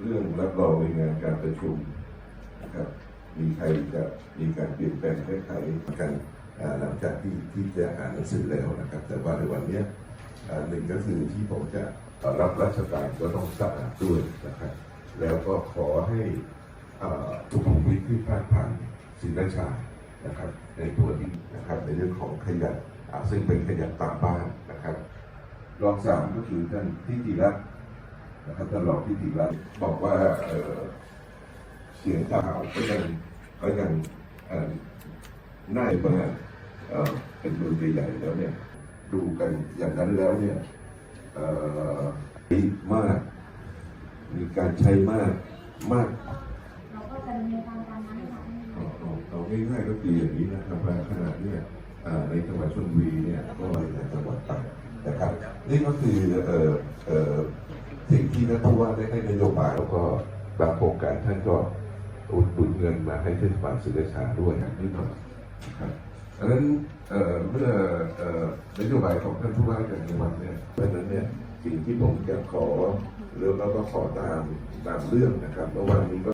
เรื่องรับรองในงานการประชุมนะครับ มีใครจะมีการเปลี่ยนแปลงแก้ไขกันหลังจากที่ที่จะอ่านหนังสือแล้วนะครับ แต่ว่าในวันนี้หนึ่งก็คือที่ผมจะรับราชการก็ต้องสะอาดด้วยนะครับ แล้วก็ขอให้ทุกภูมิที่พลาดพันศิลชานะครับ ในตัวนี้นะครับในเรื่องของขยะซึ่งเป็นขยะตามบ้านนะครับ รองสามก็คือท่านทิติรัตน์ นะครับท่านรองทิติรัตน์บอกว่าเสียงข่าวก็ยังก็ยังน่าจะมาเอ่อเป็นเมืองใหญ่แล้วเนี่ย ดูกันอย่างนั้นแล้วเนี่ยเอ่มาก มีการใช้มากมากเราก็จะดำเนินการตามนั้นค่ะเอาเอาเอาง่ายๆก็คืออย่างนี้นะครับว่าขนาดเนี่ยในจังหวัดชลบุรีเนี่ยก็ในจังหวัดต่ากนะครับ นี่ก็คือเอ่อเอ่อ สิ่งที่ท่านผู้ว่าได้ให้นโยบายแล้วก็บางโครงการท่านก็อุดหนุนเงินมาให้เทศบาลศรีราชาด้วยนิดหน่อยนะครับดังนั้นเอ่อเมื่อเอ่อนโยบายของท่านผู้ว่าการจังหวัดเนี่ยเพราะฉะนั้นเนี่ยสิ่งที่ผมจะขอแล้วเราก็ขอตามตามเรื่องนะครับเมื่อวานนี้ก็